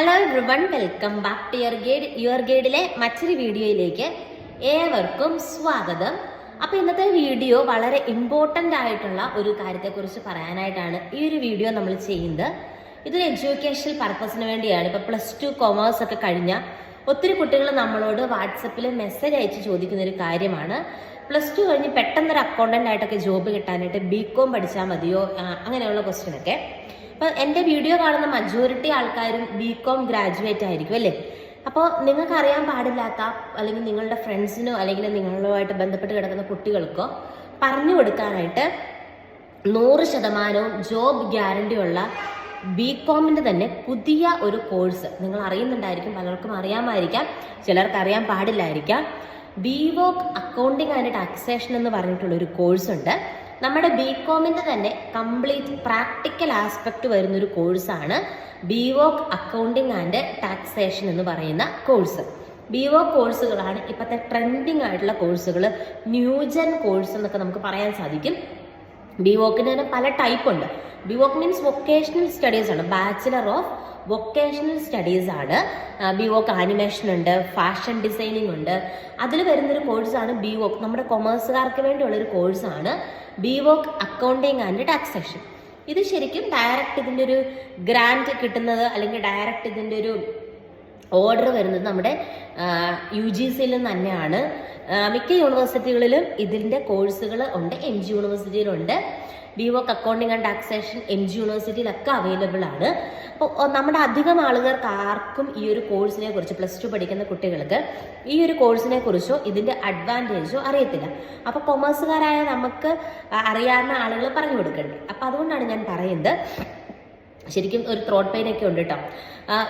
Hello everyone welcome back to your guide your ഗൈഡിലെ മറ്റൊരു വീഡിയോയിലേക്ക് ഏവർക്കും സ്വാഗതം. അപ്പോൾ ഇന്നത്തെ വീഡിയോ വളരെ ഇമ്പോർട്ടന്റ് ആയിട്ടുള്ള ഒരു കാര്യത്തെക്കുറിച്ച് പറയാനായിട്ടാണ് ഈ ഒരു വീഡിയോ നമ്മൾ ചെയ്യുന്നത്. ഇതൊരു എഡ്യൂക്കേഷണൽ പർപ്പസിന് വേണ്ടിയാണ്. ഇപ്പോൾ പ്ലസ് ടു കൊമേഴ്സ് ഒക്കെ കഴിഞ്ഞ ഒത്തിരി കുട്ടികൾ നമ്മളോട് വാട്സപ്പിൽ മെസ്സേജ് അയച്ച് ചോദിക്കുന്ന ഒരു കാര്യമാണ്. പ്ലസ് ടു കഴിഞ്ഞ് പെട്ടെന്നൊരു അക്കൗണ്ടന്റ് ആയിട്ടൊക്കെ ജോബ് കിട്ടാനായിട്ട് ബി കോം പഠിച്ചാൽ മതിയോ? അങ്ങനെയുള്ള ക്വസ്റ്റ്യൻ ഒക്കെ എന്റെ വീഡിയോ കാണുന്ന മജോറിറ്റി ആൾക്കാരും ബി കോം ഗ്രാജുവേറ്റ് ആയിരിക്കും അല്ലേ? അപ്പോൾ നിങ്ങൾക്ക് അറിയാൻ പാടില്ലാത്ത അല്ലെങ്കിൽ നിങ്ങളുടെ ഫ്രണ്ട്സിനോ അല്ലെങ്കിൽ നിങ്ങളുമായിട്ട് ബന്ധപ്പെട്ട് കിടക്കുന്ന കുട്ടികൾക്കോ പറഞ്ഞു കൊടുക്കാനായിട്ട് നൂറ് ശതമാനവും ജോബ് ഗ്യാരണ്ടിയുള്ള ബി കോമിന്റെ തന്നെ പുതിയ ഒരു കോഴ്സ് നിങ്ങൾ അറിയുന്നുണ്ടായിരിക്കും പലർക്കും അറിയാമായിരിക്കാം ചിലർക്ക് അറിയാൻ പാടില്ലായിരിക്കാം. B voc accounting and taxation എന്ന് പറഞ്ഞിട്ടുള്ള ഒരു കോഴ്സ് ഉണ്ട്. നമ്മുടെ ബി കോമിന്റെ തന്നെ കംപ്ലീറ്റ് പ്രാക്ടിക്കൽ ആസ്പെക്ട് വരുന്നൊരു കോഴ്സാണ് B voc accounting and taxation എന്ന് പറയുന്ന കോഴ്സ് ബി വോ കോഴ്സുകളാണ് ഇപ്പോഴത്തെ ട്രെൻഡിങ് ആയിട്ടുള്ള കോഴ്സുകൾ ന്യൂജൻ കോഴ്സ് എന്നൊക്കെ നമുക്ക് പറയാൻ സാധിക്കും. ബി വോക്കിന് തന്നെ പല ടൈപ്പ് ഉണ്ട്. B voc means vocational studies ആണ്. ബാച്ചിലർ ഓഫ് വൊക്കേഷണൽ സ്റ്റഡീസ് ആണ്. ബി വോക്ക് ആനിമേഷൻ ഉണ്ട് ഫാഷൻ ഡിസൈനിങ് ഉണ്ട്. അതിൽ വരുന്നൊരു കോഴ്സാണ് ബി വോക്ക് നമ്മുടെ കൊമേഴ്സുകാർക്ക് വേണ്ടിയുള്ളൊരു കോഴ്സാണ് B voc accounting and taxation ഇത് ശരിക്കും ഡയറക്റ്റ് ഇതിന്റെ ഒരു ഗ്രാൻഡ് കിട്ടുന്നത് അല്ലെങ്കിൽ ഡയറക്റ്റ് ഇതിന്റെ ഒരു ഓർഡർ വരുന്നത് നമ്മുടെ യു ജി സിയിൽ നിന്ന് തന്നെയാണ്. മിക്ക യൂണിവേഴ്സിറ്റികളിലും ഇതിന്റെ കോഴ്സുകൾ ഉണ്ട് M G യൂണിവേഴ്സിറ്റിയിലുണ്ട് B voc accounting and taxation M G യൂണിവേഴ്സിറ്റിയിലൊക്കെ available ആണ്. അപ്പോൾ നമ്മുടെ അധികം ആളുകൾക്ക് ആർക്കും ഈ ഒരു കോഴ്സിനെ കുറിച്ച് പ്ലസ് ടു പഠിക്കുന്ന കുട്ടികൾക്ക് ഈ ഒരു കോഴ്സിനെ കുറിച്ചോ ഇതിന്റെ അഡ്വാന്റേജോ അറിയത്തില്ല. അപ്പോൾ കൊമേഴ്സുകാരായ നമുക്ക് അറിയാവുന്ന ആളുകൾ പറഞ്ഞു കൊടുക്കണ്ടേ. അപ്പോൾ അതുകൊണ്ടാണ് ഞാൻ പറയുന്നത് ശരിക്കും ഒരു ത്രോട്ട് പെയിൻ ഒക്കെ ഉണ്ട് കേട്ടോ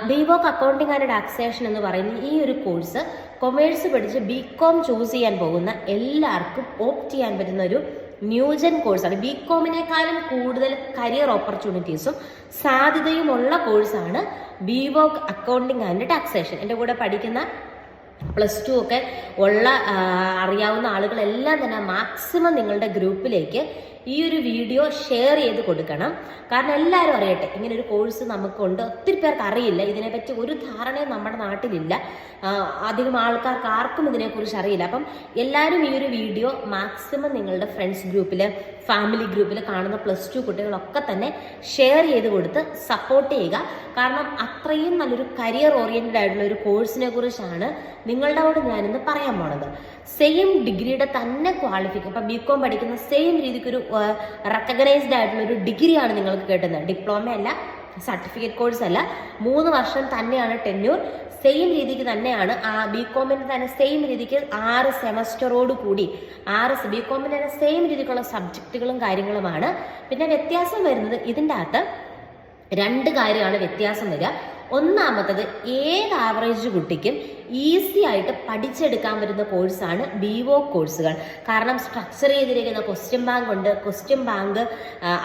ബിവോക്ക് അക്കൗണ്ടിങ് ആൻഡ് ടാക്സേഷൻ എന്ന് പറയുന്ന ഈ ഒരു കോഴ്സ് കൊമേഴ്സ് പഠിച്ച് ബി കോം ചൂസ് ചെയ്യാൻ പോകുന്ന എല്ലാവർക്കും ഓപ്റ്റ് ചെയ്യാൻ പറ്റുന്ന ഒരു ന്യൂജൻ കോഴ്സാണ് ബി കോമിനേക്കാളും കൂടുതൽ കരിയർ ഓപ്പർച്യൂണിറ്റീസും സാധ്യതയുമുള്ള കോഴ്സാണ് ബിവോക്ക് അക്കൗണ്ടിങ് ആൻഡ് ടാക്സേഷൻ എന്റെ കൂടെ പഠിക്കുന്ന പ്ലസ് ടു ഒക്കെ ഉള്ള അറിയാവുന്ന ആളുകളെല്ലാം തന്നെ മാക്സിമം നിങ്ങളുടെ ഗ്രൂപ്പിലേക്ക് ഈ ഒരു വീഡിയോ ഷെയർ ചെയ്ത് കൊടുക്കണം. കാരണം എല്ലാവരും അറിയട്ടെ ഇങ്ങനെ ഒരു കോഴ്സ് നമുക്കുണ്ട്. ഒത്തിരി പേർക്ക് അറിയില്ല. ഇതിനെപ്പറ്റി ഒരു ധാരണയും നമ്മുടെ നാട്ടിലില്ല. അധികം ആൾക്കാർക്ക് ആർക്കും ഇതിനെക്കുറിച്ച് അറിയില്ല. അപ്പം എല്ലാവരും ഈ ഒരു വീഡിയോ മാക്സിമം നിങ്ങളുടെ ഫ്രണ്ട്സ് ഗ്രൂപ്പിൽ ഫാമിലി ഗ്രൂപ്പിൽ കാണുന്ന പ്ലസ് ടു കുട്ടികളൊക്കെ തന്നെ ഷെയർ ചെയ്ത് കൊടുത്ത് സപ്പോർട്ട് ചെയ്യുക. കാരണം അത്രയും നല്ലൊരു കരിയർ ഓറിയന്റഡ് ആയിട്ടുള്ള ഒരു കോഴ്സിനെ കുറിച്ചാണ് നിങ്ങളുടെ കൂടെ ഞാനിന്ന് പറയാൻ പോണത്. സെയിം ഡിഗ്രിയുടെ തന്നെ ക്വാളിഫിക്കേഷൻ ഇപ്പം ബി കോം പഠിക്കുന്ന സെയിം രീതിക്ക് ഒരു റെക്കഗ്നൈസ്ഡ് ആയിട്ടുള്ള ഒരു ഡിഗ്രിയാണ് നിങ്ങൾക്ക് കിട്ടുന്നത്. ഡിപ്ലോമ അല്ല സർട്ടിഫിക്കറ്റ് കോഴ്സ് അല്ല. മൂന്ന് വർഷം തന്നെയാണ് ടെന്യൂർ സെയിം രീതിക്ക് തന്നെയാണ് ആ ബി കോമിന്റെ തന്നെ സെയിം രീതിക്ക് ആറ് സെമസ്റ്ററോട് കൂടി. ആറ് ബി കോമിന്റെ തന്നെ സെയിം രീതിക്കുള്ള സബ്ജക്റ്റുകളും കാര്യങ്ങളുമാണ്. പിന്നെ വ്യത്യാസം വരുന്നത് ഇതിന്റെ അകത്ത് രണ്ട് കാര്യമാണ് വ്യത്യാസം വരിക. ഒന്നാമത്തത് ഏത് ആവറേജ് കുട്ടിക്കും ഈസി ആയിട്ട് പഠിച്ചെടുക്കാൻ പറ്റുന്ന കോഴ്സാണ് ബി ഒ കോഴ്സുകൾ കാരണം സ്ട്രക്ചർ ചെയ്തിരിക്കുന്ന ക്വസ്റ്റ്യൻ ബാങ്ക് ഉണ്ട്. ക്വസ്റ്റ്യൻ ബാങ്ക്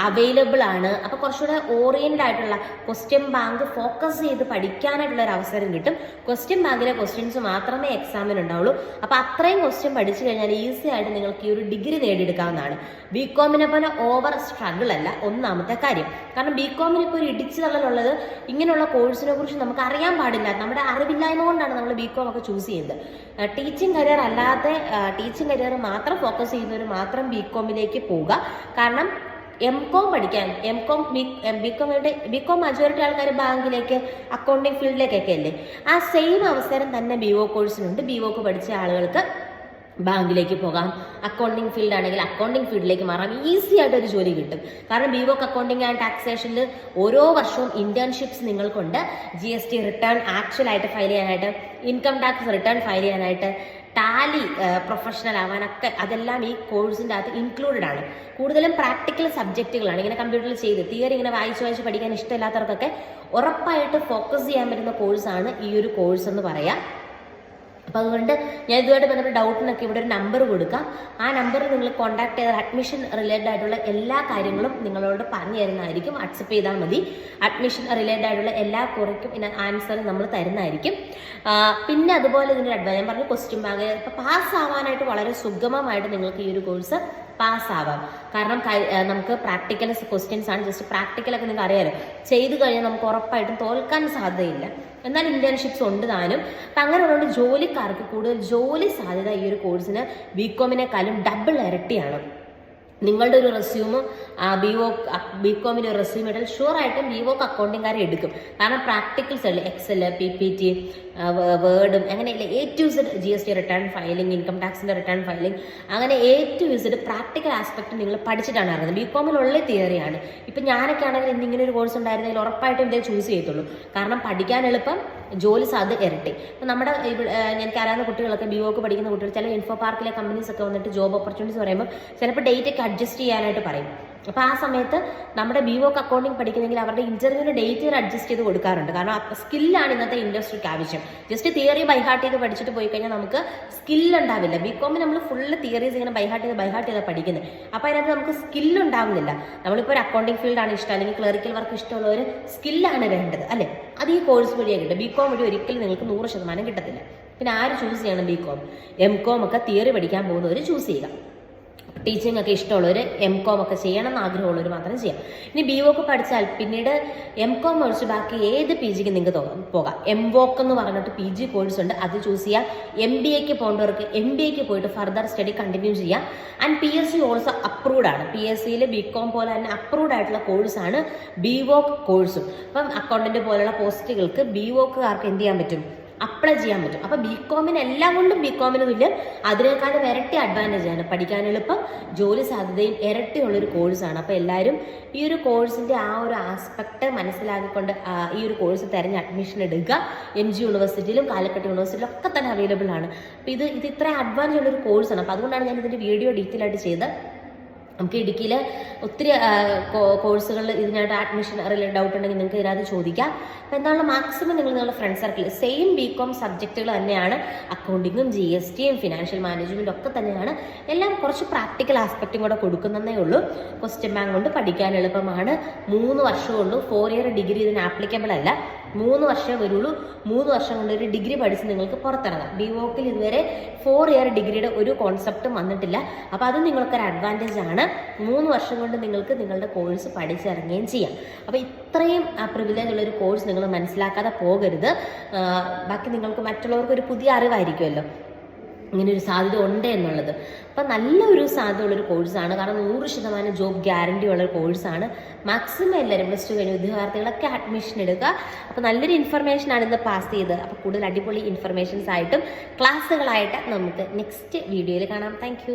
അവൈലബിൾ ആണ്. അപ്പോൾ കുറച്ചുകൂടെ ഓറിയന്റഡ് ആയിട്ടുള്ള ക്വസ്റ്റ്യൻ ബാങ്ക് ഫോക്കസ് ചെയ്ത് പഠിക്കാനായിട്ടുള്ള ഒരു അവസരം കിട്ടും. ക്വസ്റ്റ്യൻ ബാങ്കിലെ ക്വസ്റ്റ്യൻസ് മാത്രമേ എക്സാമിന് ഉണ്ടാവുള്ളൂ. അപ്പോൾ അത്രയും ക്വസ്റ്റ്യൻ പഠിച്ചു കഴിഞ്ഞാൽ ഈസി ആയിട്ട് നിങ്ങൾക്ക് ഈ ഒരു ഡിഗ്രി നേടിയെടുക്കാവുന്നതാണ്. ബി കോമിനെ പോലെ ഓവർ സ്ട്രഗിൾ അല്ല ഒന്നാമത്തെ കാര്യം. കാരണം ബി കോമിന് ഇപ്പോൾ ഒരു ഇടിച്ചു തള്ളലുള്ളത് ഇങ്ങനെയുള്ള കോഴ്സിനെ കുറിച്ച് നമുക്ക് അറിയാൻ പാടില്ല. നമ്മുടെ അറിവില്ലായ്മ കൊണ്ടാണ് നമ്മൾ ബി കോം ഒക്കെ ചൂസ് ചെയ്യുന്നത്. ടീച്ചിങ് കരിയർ അല്ലാതെ ടീച്ചിങ് കരിയർ മാത്രം ഫോക്കസ് ചെയ്യുന്നവർ മാത്രം ബികോമിലേക്ക് പോവുക. കാരണം എം കോം പഠിക്കാൻ എം കോം ബി കോമിയുടെ ബി കോം മജോറിറ്റി ആൾക്കാർ ബാങ്കിലേക്ക് അക്കൗണ്ടിങ് ഫീൽഡിലേക്കൊക്കെ അല്ലേ? ആ സെയിം അവസരം തന്നെ ബി ഒ കോഴ്സിനുണ്ട് ബി ഒക്ക് പഠിച്ച ആളുകൾക്ക് ബാങ്കിലേക്ക് പോകാം. അക്കൗണ്ടിങ് ഫീൽഡ് ആണെങ്കിൽ അക്കൗണ്ടിങ് ഫീൽഡിലേക്ക് മാറാം. ഈസി ആയിട്ട് ഒരു ജോലി കിട്ടും. കാരണം ബി വോക്ക് അക്കൗണ്ടിങ് ആൻഡ് ടാക്സേഷനിൽ ഓരോ വർഷവും ഇന്റേൺഷിപ്സ് നിങ്ങൾക്കുണ്ട്. G S T return actual ആയിട്ട് ഫയൽ ചെയ്യാനായിട്ട് ഇൻകം ടാക്സ് റിട്ടേൺ ഫയൽ ചെയ്യാനായിട്ട് ടാലി പ്രൊഫഷണൽ ആവാനൊക്കെ അതെല്ലാം ഈ കോഴ്സിന്റെ അകത്ത് ഇൻക്ലൂഡഡ് ആണ്. കൂടുതലും പ്രാക്ടിക്കൽ സബ്ജക്റ്റുകളാണ് ഇങ്ങനെ കമ്പ്യൂട്ടറിൽ ചെയ്ത് തിയറി ഇങ്ങനെ വായിച്ച് വായിച്ച് പഠിക്കാൻ ഇഷ്ടമില്ലാത്തവർക്കൊക്കെ ഉറപ്പായിട്ട് ഫോക്കസ് ചെയ്യാൻ പറ്റുന്ന കോഴ്സാണ് ഈ ഒരു കോഴ്സ് എന്ന് പറയാം. അപ്പോൾ അതുകൊണ്ട് ഞാൻ ഇതുമായിട്ട് ബന്ധപ്പെട്ട ഡൗട്ടിനൊക്കെ ഇവിടെ ഒരു നമ്പർ കൊടുക്കാം. ആ നമ്പറിൽ നിങ്ങൾ കോൺടാക്ട് ചെയ്താൽ അഡ്മിഷൻ റിലേറ്റഡ് ആയിട്ടുള്ള എല്ലാ കാര്യങ്ങളും നിങ്ങളോട് പറഞ്ഞു തരുന്നതായിരിക്കും. വാട്സപ്പ് ചെയ്താൽ മതി. അഡ്മിഷൻ റിലേറ്റഡ് ആയിട്ടുള്ള എല്ലാ കുറയ്ക്കും പിന്നെ ആൻസർ നമ്മൾ തരുന്നതായിരിക്കും. പിന്നെ അതുപോലെ ഇതിന്റെ അഡ്വൈസ് ഞാൻ പറഞ്ഞു ക്വസ്റ്റ്യൻ ബാങ്ക് ഇപ്പോൾ പാസ് ആവാനായിട്ട് വളരെ സുഗമമായിട്ട് നിങ്ങൾക്ക് ഈ ഒരു കോഴ്സ് പാസ്സാവാം. കാരണം നമുക്ക് പ്രാക്ടിക്കൽ ക്വസ്റ്റ്യൻസ് ആണ്. ജസ്റ്റ് പ്രാക്ടിക്കലൊക്കെ നിങ്ങൾക്ക് അറിയാലോ. ചെയ്തു കഴിഞ്ഞാൽ നമുക്ക് ഉറപ്പായിട്ടും തോൽക്കാൻ സാധ്യതയില്ല. എന്നാൽ ഇന്റേൺഷിപ്സ് ഉണ്ട് താനും. അപ്പം അങ്ങനെയുള്ളതുകൊണ്ട് ജോലിക്കാർക്ക് കൂടുതൽ ജോലി സാധ്യത ഈ ഒരു കോഴ്സിന് ബി കോമിനെക്കാളും ഡബിൾ ഇരട്ടിയാണ്. നിങ്ങളുടെ ഒരു റെസ്യൂമും ബി ഒ ബി കോമിന്റെ ഒരു റെസ്യൂം ഇട്ടാൽ ഷുവർ ആയിട്ടും ബി ഒക്ക് അക്കൗണ്ടിങ്കാരെ എടുക്കും. കാരണം പ്രാക്ടിക്കൽസ് അല്ലേ? എക്സൽ പി പി ടി വേർഡും അങ്ങനെയല്ല? A to Z G S T return filing income ടാക്സിന്റെ return filing അങ്ങനെ A to Z practical aspect നിങ്ങൾ പഠിച്ചിട്ടാണ് അറിയുന്നത്. ബി കോമിലുള്ള തിയറിയാണ് ഇപ്പം ഞാനൊക്കെ ആണെങ്കിൽ ഇന്നിങ്ങനെ ഒരു കോഴ്സ് ഉണ്ടായിരുന്നെങ്കിൽ ഉറപ്പായിട്ടും ഇതേ ചൂസ് ചെയ്യത്തുള്ളൂ. കാരണം പഠിക്കാൻ എളുപ്പം ജോലി സാധ്യത ഇരട്ടി. ഇപ്പം നമ്മുടെ എനിക്ക് അറിയാവുന്ന കുട്ടികളൊക്കെ ബി ഒക്കെ പഠിക്കുന്ന കുട്ടികൾ ചില ഇൻഫോ പാർക്കിലെ കമ്പനീസ് ഒക്കെ വന്നിട്ട് ജോബ് ഓപ്പർച്യൂണിറ്റീസ് പറയുമ്പോൾ ചിലപ്പോൾ ഡേറ്റ് ഒക്കെ അഡ്ജസ്റ്റ് ചെയ്യാനായിട്ട് പറയും. അപ്പോൾ ആ സമയത്ത് നമ്മുടെ ബി വോക്ക് അക്കൗണ്ടിങ് പഠിക്കുന്നെങ്കിൽ അവരുടെ ഇന്റർവ്യൂവിന് ഡേറ്റ് അഡ്ജസ്റ്റ് ചെയ്ത് കൊടുക്കാറുണ്ട്. കാരണം സ്കില്ലാണ് ഇന്നത്തെ ഇൻഡസ്ട്രിക്ക് ആവശ്യം. ജസ്റ്റ് തിയറി ബൈഹാർട്ട് ചെയ്ത് പഠിച്ചിട്ട് പോയി കഴിഞ്ഞാൽ നമുക്ക് സ്കില്ലുണ്ടാവില്ല ബി കോമിൽ നമ്മൾ ഫുള്ള് തിയറീസ് ഇങ്ങനെ ബൈഹാർട്ട് ചെയ്ത് ബൈഹാർട്ട് ചെയ്ത് പഠിക്കുന്നത് അപ്പോൾ അതിനകത്ത് നമുക്ക് സ്കിൽ ഉണ്ടാവുന്നില്ല. നമ്മളിപ്പോൾ ഒരു അക്കൗണ്ടിങ് ഫീൽഡാണ് ഇഷ്ടം. അല്ലെങ്കിൽ ക്ലറിക്കൽ വർക്ക് ഇഷ്ടമുള്ള ഒരു സ്കില്ലാണ് വേണ്ടത്. അല്ലേ? അത് ഈ കോഴ്സ് വഴിയാണ് കിട്ടും. ബി കോം വഴി ഒരിക്കലും നിങ്ങൾക്ക് നൂറ് ശതമാനം കിട്ടത്തില്ല. പിന്നെ ആര് ചൂസ് ചെയ്യണം ബി കോം എം കോം ഒക്കെ തിയറി പഠിക്കാൻ പോകുന്നവർ ചൂസ് ചെയ്യുക. ടീച്ചിങ് ഒക്കെ ഇഷ്ടമുള്ളവർ എം കോം ഒക്കെ ചെയ്യണം എന്ന് ആഗ്രഹമുള്ളവർ മാത്രം ചെയ്യാം. ഇനി ബി വോക്ക് പഠിച്ചാൽ പിന്നീട് എം കോം ഒഴിച്ച് ബാക്കി ഏത് പി ജിക്ക് നിങ്ങൾക്ക് പോകാം. എം വോക്ക് എന്ന് പറഞ്ഞിട്ട് പി ജി കോഴ്സ് ഉണ്ട്. അത് ചൂസ് ചെയ്യാം. എം ബി എക്ക് പോകേണ്ടവർക്ക് എം ബി എക്ക് പോയിട്ട് ഫർദർ സ്റ്റഡി കണ്ടിന്യൂ ചെയ്യാം. And P S C also approved ആണ്. പി എസ് സിയിൽ ബി കോം പോലെ തന്നെ അപ്രൂവ്ഡ് ആയിട്ടുള്ള കോഴ്സാണ് ബി വോക്ക് കോഴ്സും അപ്പം അക്കൗണ്ടന്റ് പോലുള്ള പോസ്റ്റുകൾക്ക് ബി വോക്കുകാർക്ക് എന്ത് ചെയ്യാൻ പറ്റും? അപ്ലൈ ചെയ്യാൻ പറ്റും. അപ്പോൾ ബി കോമിന് എല്ലാം കൊണ്ടും ബി കോമിന് തുല്യം അതിനേക്കാളും ഇരട്ടി അഡ്വാന്റേജ് ആണ്. പഠിക്കാൻ എളുപ്പം ജോലി സാധ്യതയും ഇരട്ടിയുള്ളൊരു കോഴ്സാണ് അപ്പോൾ എല്ലാവരും ഈ ഒരു കോഴ്സിന്റെ ആ ഒരു ആസ്പെക്റ്റ് മനസ്സിലാക്കിക്കൊണ്ട് ഈ ഒരു കോഴ്സ് തിരഞ്ഞ് അഡ്മിഷൻ എടുക്കുക. എം ജി യൂണിവേഴ്സിറ്റിയിലും കാലിക്കട്ട് യൂണിവേഴ്സിറ്റിയിലും ഒക്കെ തന്നെ അവൈലബിൾ ആണ്. അപ്പോൾ ഇത് ഇത് ഇത്ര അഡ്വാൻസ് ഉള്ളൊരു കോഴ്സാണ് അപ്പോൾ അതുകൊണ്ടാണ് ഞാൻ ഇതിന്റെ വീഡിയോ ഡീറ്റെയിൽ ആയിട്ട് ചെയ്ത് നമുക്ക് ഇടുക്കിയിൽ ഒത്തിരി കോഴ്സുകളിൽ ഇതിനായിട്ട് അഡ്മിഷൻ റിലേറ്റഡ് ഡൗട്ട് ഉണ്ടെങ്കിൽ നിങ്ങൾക്ക് ഇതിനകത്ത് ചോദിക്കാം. അപ്പോൾ എന്താണ് മാക്സിമം നിങ്ങൾ നിങ്ങളുടെ friend circle same B com സബ്ജക്റ്റുകൾ തന്നെയാണ്. അക്കൗണ്ടിങ്ങും ജി എസ് ടിയും ഫിനാൻഷ്യൽ മാനേജ്മെന്റും ഒക്കെ തന്നെയാണ് എല്ലാം കുറച്ച് പ്രാക്ടിക്കൽ ആസ്പെക്റ്റും കൂടെ കൊടുക്കുന്നതേ ഉള്ളൂ. ക്വസ്റ്റ്യൻ ബാങ്ക് കൊണ്ട് പഠിക്കാൻ എളുപ്പമാണ്. മൂന്ന് വർഷമുള്ളൂ ഫോർ ഇയർ ഡിഗ്രി ഇതിന് ആപ്ലിക്കബിൾ അല്ല. മൂന്ന് വർഷമേ വരുള്ളൂ. മൂന്ന് വർഷം കൊണ്ട് ഒരു ഡിഗ്രി പഠിച്ച് നിങ്ങൾക്ക് പുറത്തിറങ്ങാം. ബി വോക്കിൽ ഇതുവരെ ഫോർ ഇയർ ഡിഗ്രിയുടെ ഒരു കോൺസെപ്റ്റും വന്നിട്ടില്ല. അപ്പോൾ അത് നിങ്ങൾക്കൊരു അഡ്വാന്റേജ് ആണ്. മൂന്ന് വർഷം കൊണ്ട് നിങ്ങൾക്ക് നിങ്ങളുടെ കോഴ്സ് പഠിച്ചിറങ്ങുകയും ചെയ്യാം. അപ്പോൾ ഇത്രയും പ്രിവിലേജ് ഉള്ള ഒരു കോഴ്സ് നിങ്ങൾ മനസ്സിലാക്കാതെ പോകരുത്. ബാക്കി നിങ്ങൾക്ക് മറ്റുള്ളവർക്ക് ഒരു പുതിയ അറിവായിരിക്കുമല്ലോ. ഇങ്ങനെ ഒരു സാധ്യത ഉണ്ട് എന്നുള്ളത്. അപ്പം നല്ലൊരു സാധ്യത ഉള്ളൊരു കോഴ്സാണ്. കാരണം നൂറ് ശതമാനം ജോബ് ഗ്യാരണ്ടി ഉള്ള ഒരു കോഴ്സാണ്. മാക്സിമം എല്ലാവരും പ്ലസ് ടു കഴിഞ്ഞ ഉദ്യോഗാർത്ഥികളൊക്കെ അഡ്മിഷൻ എടുക്കുക. അപ്പോൾ നല്ലൊരു ഇൻഫർമേഷൻ ആണ് ഇന്ന് പാസ് ചെയ്ത് അപ്പോൾ കൂടുതൽ അടിപൊളി ഇൻഫർമേഷൻസ് ആയിട്ടും ക്ലാസ്സുകളായിട്ട് നമുക്ക് നെക്സ്റ്റ് വീഡിയോയിൽ കാണാം. താങ്ക്